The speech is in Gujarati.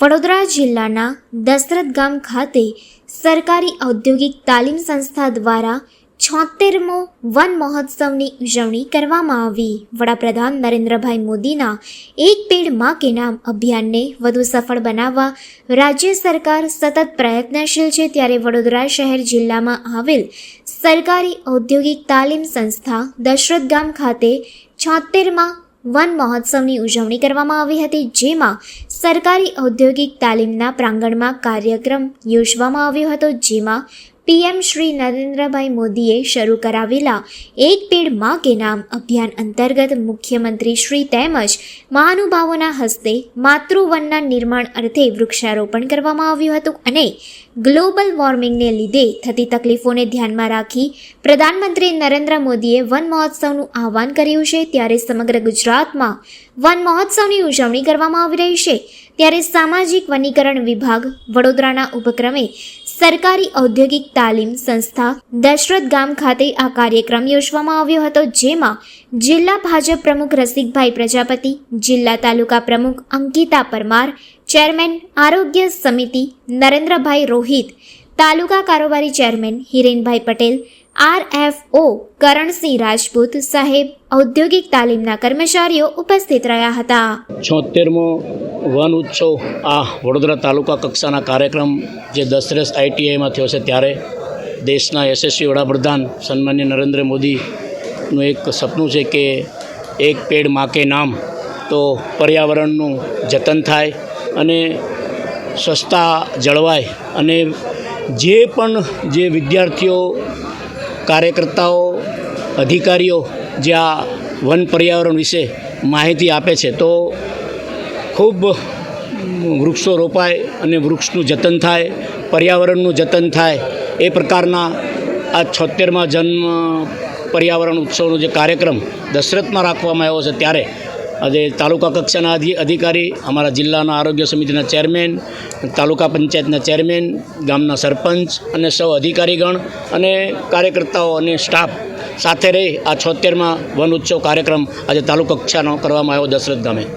વડોદરા જિલ્લાના દશરથ ગામ ખાતે સરકારી ઔદ્યોગિક તાલીમ સંસ્થા દ્વારા છોતેરમો વન મહોત્સવની ઉજવણી કરવામાં આવી. વડાપ્રધાન નરેન્દ્રભાઈ મોદીના એક પેડમાં કે નામ અભિયાનને વધુ સફળ બનાવવા રાજ્ય સરકાર સતત પ્રયત્નશીલ છે ત્યારે વડોદરા શહેર જિલ્લામાં આવેલ સરકારી ઔદ્યોગિક તાલીમ સંસ્થા દશરથ ગામ ખાતે છોતેરમાં વન મહોત્સવની ઉજવણી કરવામાં આવી હતી, જેમાં સરકારી ઔદ્યોગિક તાલીમના પ્રાંગણમાં કાર્યક્રમ યોજવામાં આવ્યો હતો, જેમાં પીએમ શ્રી નરેન્દ્રભાઈ મોદીએ શરૂ કરાવેલા એક પેડમાં કે નામ અભિયાન અંતર્ગત મુખ્યમંત્રી શ્રી તેમજ મહાનુભાવોના હસ્તે માતૃવનના નિર્માણ અર્થે વૃક્ષારોપણ કરવામાં આવ્યું હતું અને ગ્લોબલ વોર્મિંગને લીધે થતી તકલીફોને ધ્યાનમાં રાખી પ્રધાનમંત્રી નરેન્દ્ર મોદીએ વન મહોત્સવનું આહવાન કર્યું છે. ત્યારે સમગ્ર ગુજરાતમાં વન મહોત્સવની ઉજવણી કરવામાં આવી રહી છે. ત્યારે સામાજિક વનીકરણ વિભાગ વડોદરાના ઉપક્રમે સરકારી ઔદ્યોગિક તાલીમ સંસ્થા દશરથ ગામ ખાતે આ કાર્યક્રમ યોજવામાં આવ્યો હતો, જેમાં જિલ્લા ભાજપ પ્રમુખ રસિકભાઈ પ્રજાપતિ, જિલ્લા તાલુકા પ્રમુખ અંકિતા પરમાર, ચેરમેન આરોગ્ય સમિતિ નરેન્દ્રભાઈ રોહિત તાલુકા કારોબારી ચેરમેન હિરેનભાઈ પટેલ, આરએફઓ કરણસિંહ રાજપૂત સાહેબ ઔદ્યોગિક તાલીમના કર્મચારીઓ ઉપસ્થિત રહ્યા હતા. છોતેરમો વન ઉત્સવ આ વડોદરા તાલુકા કક્ષાના કાર્યક્રમ જે દશરસ આઈટીઆઈમાં થયો છે ત્યારે દેશના યશસ્વી વડાપ્રધાન સન્માન્ય નરેન્દ્ર મોદીનું એક સપનું છે કે એક પેડ માકે નામ તો પર્યાવરણનું જતન થાય અને સ્વચ્છતા જળવાય અને જે પણ જે વિદ્યાર્થીઓ, કાર્યકર્તાઓ, અધિકારીઓ જે આ વન પર્યાવરણ વિશે માહિતી આપે છે, તો ખૂબ વૃક્ષો રોપાય અને વૃક્ષનું જતન થાય, પર્યાવરણનું જતન થાય, એ પ્રકારના આ છોતેરમાં જન્મ પર્યાવરણ ઉત્સવનો જે કાર્યક્રમ દશરથમાં રાખવામાં આવ્યો છે, ત્યારે આજે તાલુકા કક્ષાના અધિકારી, અમારા જિલ્લાના આરોગ્ય સમિતિના ચેરમેન, તાલુકા પંચાયતના ચેરમેન, ગામના સરપંચ અને સૌ અધિકારીગણ અને કાર્યકર્તાઓ અને સ્ટાફ સાથે રહી આ છોતેરમાં વન ઉત્સવ કાર્યક્રમ આજે તાલુકા કક્ષાનો કરવામાં આવ્યો દશરથ ગામે